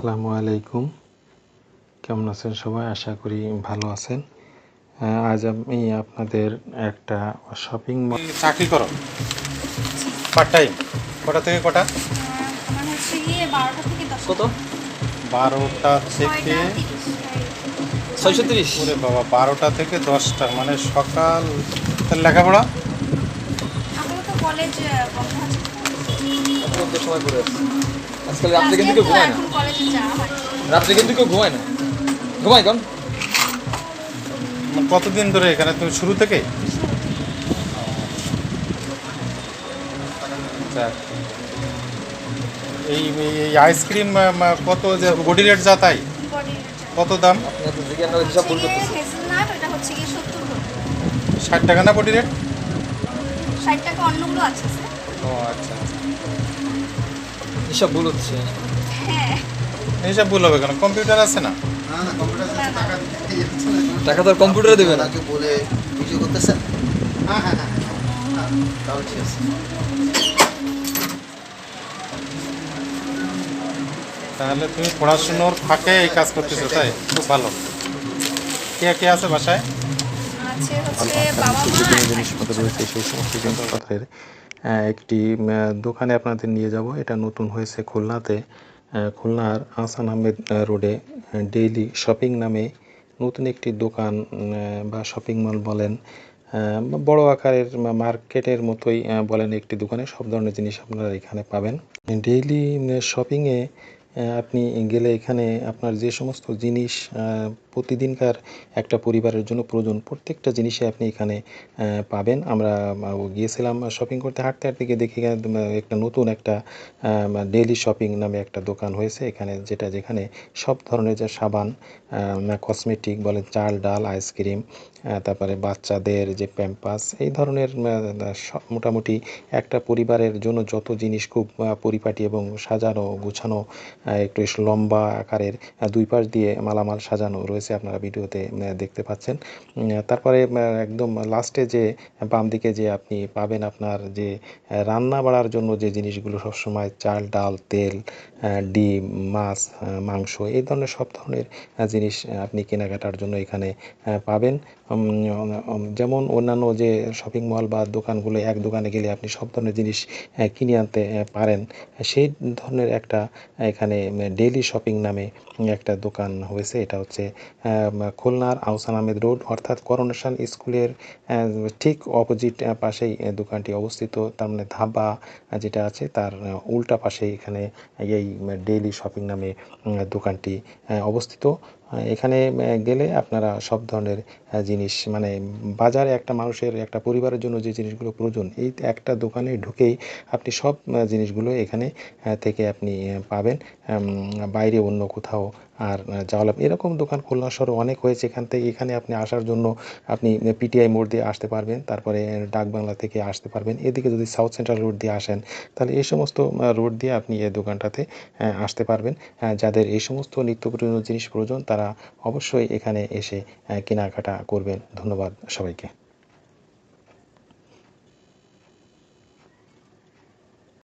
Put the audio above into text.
আসসালামু আলাইকুম। কেমন আছেন সবাই? আশা করি ভালো আছেন। আজ আমি আপনাদের একটা শপিং মল চাকরি করো? পার্ট টাইম কটা থেকে কটা? দশ কত? বারোটা থেকে ছয়শো তিরিশ? ওরে বাবা বারোটা থেকে দশটা মানে সকাল তার লেখাপড়া? কলেজ বন্ধ আছে। সময় করে? আছে আজকাল রাত্রে কিন্তু কেউ ঘুমায় না। এখন কলেজে রাত্রে কিন্তু কেউ ঘুমায় না। ঘুমায় কোন। মানে কতদিন ধরে এখানে? তুমি শুরু থেকে যাক। এই এই আইসক্রিম কত যে বডি রেট যা তাই? কত দাম? ষাট টাকা না বডি রেট? ষাট টাকা অন্যগুলো আছে ও আচ্ছা আচ্ছা। হিসাব ভুল হচ্ছে। হ্যাঁ। এইসব ভুল হবে কেন? কম্পিউটার আছে না? না না কম্পিউটার না, না। টাকা তো আর কম্পিউটারে দেবে না। বলে ভিডিও করতেছেন হ্যাঁ হ্যাঁ হ্যাঁ হ্যাঁ। তাও ঠিক আছে। তাহলে তুমি পড়াশুনোর ফাঁকে এই কাজ করতেছো তাই? খুব ভালো। কে কে আছে বাসায়? আছে হচ্ছে বাবা মা আর ভাই। জিনিসপত্র রয়েছে সেই সমস্ত জিনিসপত্রের একটি দোকানে আপনাদের নিয়ে যাব। এটা নতুন হয়েছে খুলনাতে। খুলনার আসান আহমেদ রোডে ডেইলি শপিং নামে নতুন একটি দোকান বা শপিং মল বলেন বড় আকারের মার্কেটের মতোই বলেন একটি দোকানে। সব ধরনের জিনিস আপনারা এখানে পাবেন। ডেইলি শপিংয়ে আপনি গেলে এখানে আপনার যে সমস্ত জিনিস প্রতিদিনকার একটা পরিবারের জন্য প্রয়োজন, প্রত্যেকটা জিনিসই আপনি এখানে পাবেন। আমরা গিয়েছিলাম শপিং করতে, হাঁটতে হাঁটতে গিয়ে দেখি একটা নতুন একটা ডেইলি শপিং নামে একটা দোকান হয়েছে। এখানে যেটা, যেখানে সব ধরনের যে সাবান কসমেটিক বলেন, চাল, ডাল আইসক্রিম তারপরে বাচ্চাদের যে প্যাম্পাস এই ধরনের মোটামুটি একটা পরিবারের জন্য যত জিনিস খুব পরিপাটি এবং সাজানো, গুছানো একটু লম্বা আকারের দুই পাশ দিয়ে মালামাল সাজানো রয়েছে আপনারা ভিডিওতে দেখতে পাচ্ছেন। তারপরে একদম লাস্টে যে, বাম দিকে যে আপনি পাবেন আপনার যে রান্না বাড়ার জন্য যে জিনিসগুলো সবসময় চাল, ডাল, তেল ডিম, মাছ মাংস, এই ধরনের সব ধরনের জিনিস আপনি কেনাকাটার জন্য এখানে পাবেন। যেমন অন্যান্য যে শপিং মল বা দোকানগুলো, এক দোকানে গেলে আপনি সব ধরনের জিনিস কিনে আনতে পারেন। সেই ধরনের একটা এখানে ডেইলি শপিং নামে একটা দোকান হয়েছে। এটা হচ্ছে খুলনার আউসান আহমেদ রোড। অর্থাৎ করোনেশন স্কুলের ঠিক অপোজিট পাশেই দোকানটি অবস্থিত। তার মানে ধাবা যেটা আছে তার উল্টা পাশেই এখানে এই ডেইলি শপিং নামে দোকানটি অবস্থিত। এখানে গেলে আপনারা সব ধরনের জিনিস মানে বাজারে একটা মানুষের, একটা পরিবারের জন্য যে জিনিসগুলো প্রয়োজন, এই একটা দোকানে ঢুকেই আপনি সব জিনিসগুলো এখানে থেকে আপনি পাবেন। বাইরে অন্য কোথাও আর যাওয়া লাগবে। এরকম দোকান খুলনা শহরে অনেক হয়েছে। এখান থেকে, এখানে আপনি আসার জন্য আপনি পিটিআই মোড় দিয়ে আসতে পারবেন। তারপরে ডাকবাংলা থেকে আসতে পারবেন। এদিকে যদি সাউথ সেন্ট্রাল রোড দিয়ে আসেন, তাহলে এই সমস্ত রোড দিয়ে আপনি এই দোকানটাতে আসতে পারবেন। যাদের এই সমস্ত নিত্য প্রয়োজনীয় জিনিস প্রয়োজন, তারা অবশ্যই এখানে এসে কেনাকাটা করবেন। ধন্যবাদ সবাইকে।